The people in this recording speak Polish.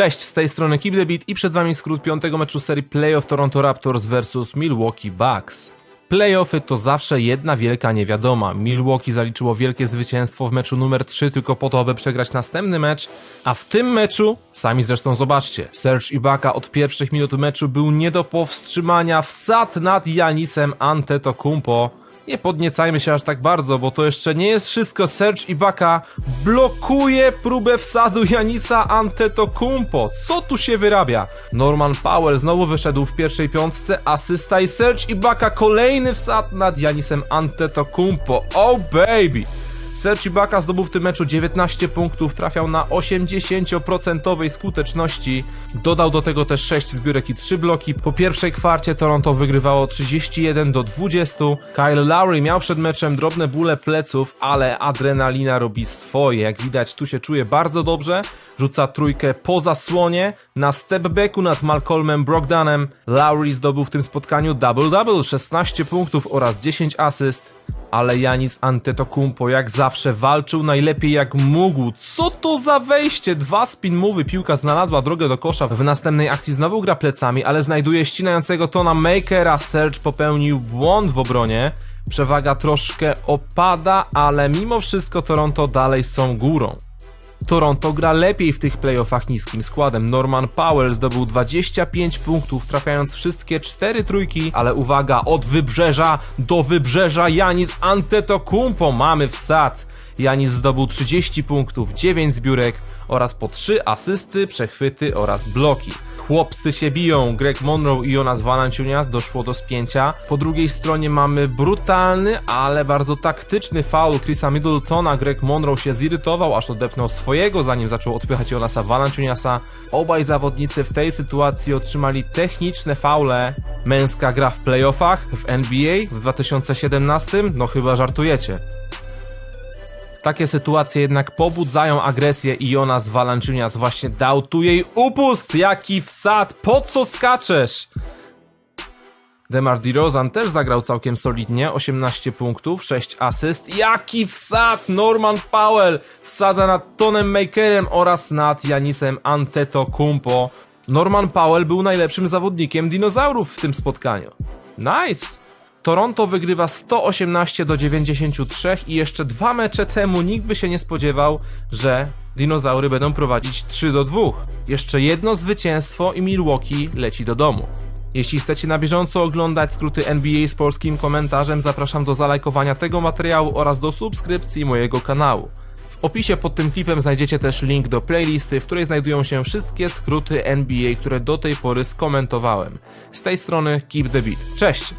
Cześć, z tej strony Beat i przed wami skrót piątego meczu serii playoff Toronto Raptors vs Milwaukee Bucks. Playoffy to zawsze jedna wielka niewiadoma. Milwaukee zaliczyło wielkie zwycięstwo w meczu numer 3 tylko po to, aby przegrać następny mecz, a w tym meczu, sami zresztą zobaczcie, Serge Ibaka od pierwszych minut meczu był nie do powstrzymania, wsad nad Janisem Antetokounmpo. Nie podniecajmy się aż tak bardzo, bo to jeszcze nie jest wszystko. Serge Ibaka blokuje próbę wsadu Janisa Antetokounmpo. Co tu się wyrabia? Norman Powell znowu wyszedł w pierwszej piątce, asysta i Serge Ibaka kolejny wsad nad Janisem Antetokounmpo. Oh baby! Serge Ibaka zdobył w tym meczu 19 punktów, trafiał na 80% skuteczności. Dodał do tego też 6 zbiórek i 3 bloki. Po pierwszej kwarcie Toronto wygrywało 31 do 20. Kyle Lowry miał przed meczem drobne bóle pleców, ale adrenalina robi swoje. Jak widać tu się czuje bardzo dobrze. Rzuca trójkę po zasłonie. Na stepbacku nad Malcolmem Brogdanem Lowry zdobył w tym spotkaniu double-double, 16 punktów oraz 10 asyst ale Janis Antetokounmpo jak zawsze walczył najlepiej jak mógł. Co to za wejście? Dwa spin move'y, piłka znalazła drogę do kosza. W następnej akcji znowu gra plecami, ale znajduje ścinającego tona Makera. Serge popełnił błąd w obronie. Przewaga troszkę opada, ale mimo wszystko Toronto dalej są górą. Toronto gra lepiej w tych playoffach niskim składem. Norman Powell zdobył 25 punktów, trafiając wszystkie 4 trójki, ale uwaga, od wybrzeża do wybrzeża Janis Antetokounmpo mamy wsad. Janis zdobył 30 punktów, 9 zbiórek oraz po 3 asysty, przechwyty oraz bloki. Chłopcy się biją. Greg Monroe i Jonas Valanciunias doszło do spięcia. Po drugiej stronie mamy brutalny, ale bardzo taktyczny faul Chrisa Middletona. Greg Monroe się zirytował, aż odepnął swojego, zanim zaczął odpychać Jonasa Valanciuniasa. Obaj zawodnicy w tej sytuacji otrzymali techniczne faule. Męska gra w playoffach w NBA w 2017? No chyba żartujecie. Takie sytuacje jednak pobudzają agresję i Jonas Valanciunias właśnie dał tu jej upust! Jaki wsad! Po co skaczesz? Demar DeRozan też zagrał całkiem solidnie, 18 punktów, 6 asyst. Jaki wsad! Norman Powell wsadza nad Tonem Makerem oraz nad Janisem Antetokounmpo. Norman Powell był najlepszym zawodnikiem dinozaurów w tym spotkaniu. Nice! Toronto wygrywa 118 do 93 i jeszcze dwa mecze temu nikt by się nie spodziewał, że dinozaury będą prowadzić 3 do 2. Jeszcze jedno zwycięstwo i Milwaukee leci do domu. Jeśli chcecie na bieżąco oglądać skróty NBA z polskim komentarzem, zapraszam do zalajkowania tego materiału oraz do subskrypcji mojego kanału. W opisie pod tym klipem znajdziecie też link do playlisty, w której znajdują się wszystkie skróty NBA, które do tej pory skomentowałem. Z tej strony Keep the Beat. Cześć!